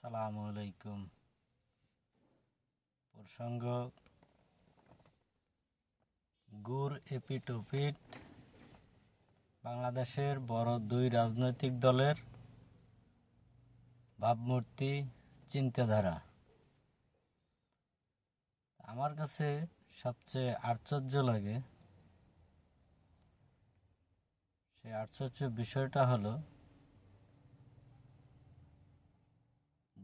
সালামু আলাইকুম। প্রসঙ্গ গুর এপিটোপিট বাংলাদেশের বড় দুই রাজনৈতিক দলের ভাবমূর্তি, চিন্তাধারা। আমার কাছে সবচেয়ে আশ্চর্য লাগে সেই আশ্চর্য বিষয়টা হলো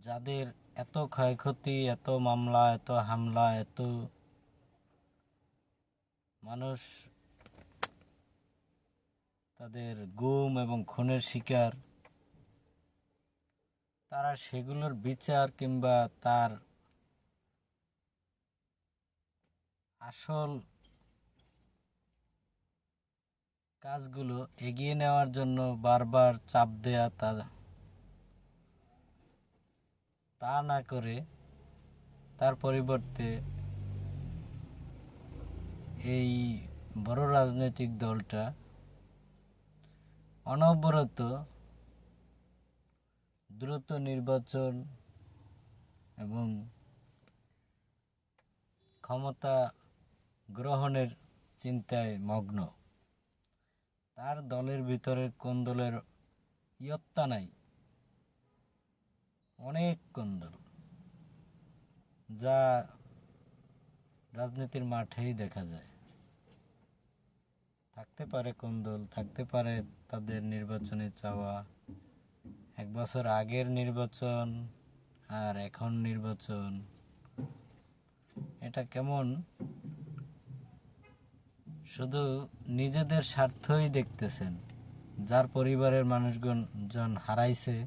যাদের এত ক্ষয়ক্ষতি, এত মামলা, এত হামলা, এত মানুষ তাদের গুম এবং খুনের শিকার, তারা সেগুলোর বিচার কিংবা তার আসল কাজগুলো এগিয়ে নেওয়ার জন্য বারবার চাপ দেয়া তা তা না করে তার পরিবর্তে এই বড় রাজনৈতিক দলটা অনবরত দ্রুত নির্বাচন এবং ক্ষমতা গ্রহণের চিন্তায় মগ্ন। তার দলের ভিতরে কোন দলের ইয়ত্তা নাই। অনেক কন্দল যা রাজনীতির মাঠেই দেখা যায়। থাকতে পারে কোন্দল থাকতে পারে তাদের নির্বাচনে চাওয়া। এক বছর আগের নির্বাচন আর এখন নির্বাচন। এটা কেমন? শুধু নিজেদের স্বার্থই দেখতেছেন। যার পরিবারের মানুষজন জন হারাইছে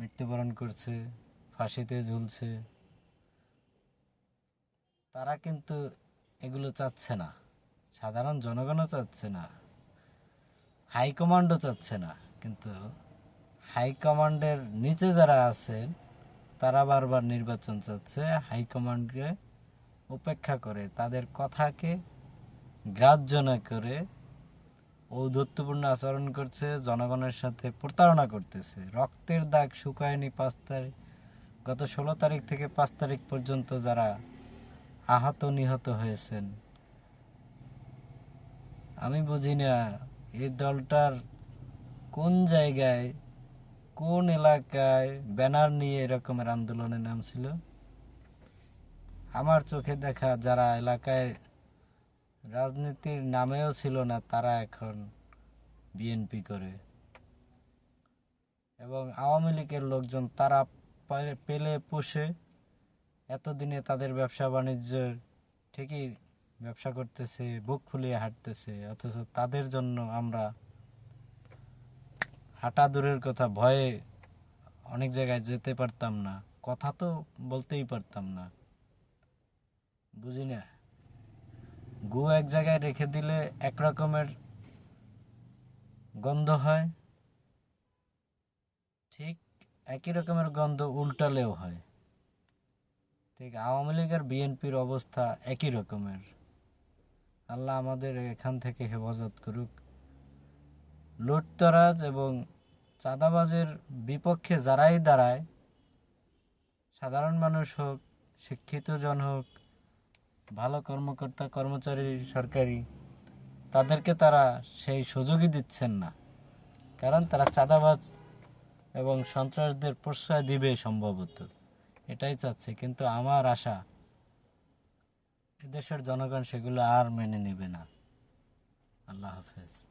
মৃত্যুবরণ করছে, ফাঁসিতে ঝুলছে। তারা কিন্তু এগুলো চাচ্ছে না। সাধারণ জনগণও চাচ্ছে না। হাইকমান্ডও চাচ্ছে না। কিন্তু হাইকমান্ডের নিচে যারা আছেন, তারা বারবার নির্বাচন চাচ্ছে। হাইকমান্ডকে উপেক্ষা করে, তাদের কথাকে গ্রাহ্য না করে ঔদ্ধত্যপূর্ণ আচরণ করছে, জনগণের সাথে প্রতারণা করতেছে। রক্তের দাগ শুকায়নি পাঁচ তারিখ, গত ষোলো তারিখ থেকে পাঁচ তারিখ পর্যন্ত যারা আহত নিহত হয়েছেন। আমি বুঝি না, এই দলটার কোন জায়গায়, কোন এলাকায় ব্যানার নিয়ে এরকমের আন্দোলনে নামছিল? আমার চোখে দেখা যারা এলাকায় রাজনীতির নামেও ছিল না তারা এখন বিএনপি করে। এবং আওয়ামী লীগের লোকজন তারা পেলে পুষে এতদিনে তাদের ব্যবসা বাণিজ্যের ঠিকই ব্যবসা করতেছে, বুক ফুলিয়ে হাঁটতেছে, অথচ তাদের জন্য আমরা হাঁটা দূরের কথা ভয়ে অনেক জায়গায় যেতে পারতাম না। কথা তো বলতেই পারতাম না। বুঝি না? গু এক জায়গায় রেখে দিলে এক রকমের গন্ধ হয়। ঠিক একই রকমের গন্ধ উল্টালেও হয়। ঠিক আওয়ামী লীগ আর বিএনপির অবস্থা একই রকমের। আল্লাহ আমাদের এখান থেকে হেফাজত করুক। লুটতরাজ এবং চাঁদাবাজের বিপক্ষে যারাই দাঁড়ায়, সাধারণ মানুষ হোক, শিক্ষিত জন হোক ভালো কর্মকর্তা, কর্মচারী, সরকারি, তাদেরকে তারা সেই সুযোগই দিচ্ছেন না। কারণ তারা চাঁদাবাজ এবং সন্ত্রাসদের প্রশ্রয় দিবে সম্ভবত। এটাই চাচ্ছে। কিন্তু আমার আশা, এদেশের জনগণ সেগুলো আর মেনে নেবে না। আল্লাহ হাফেজ।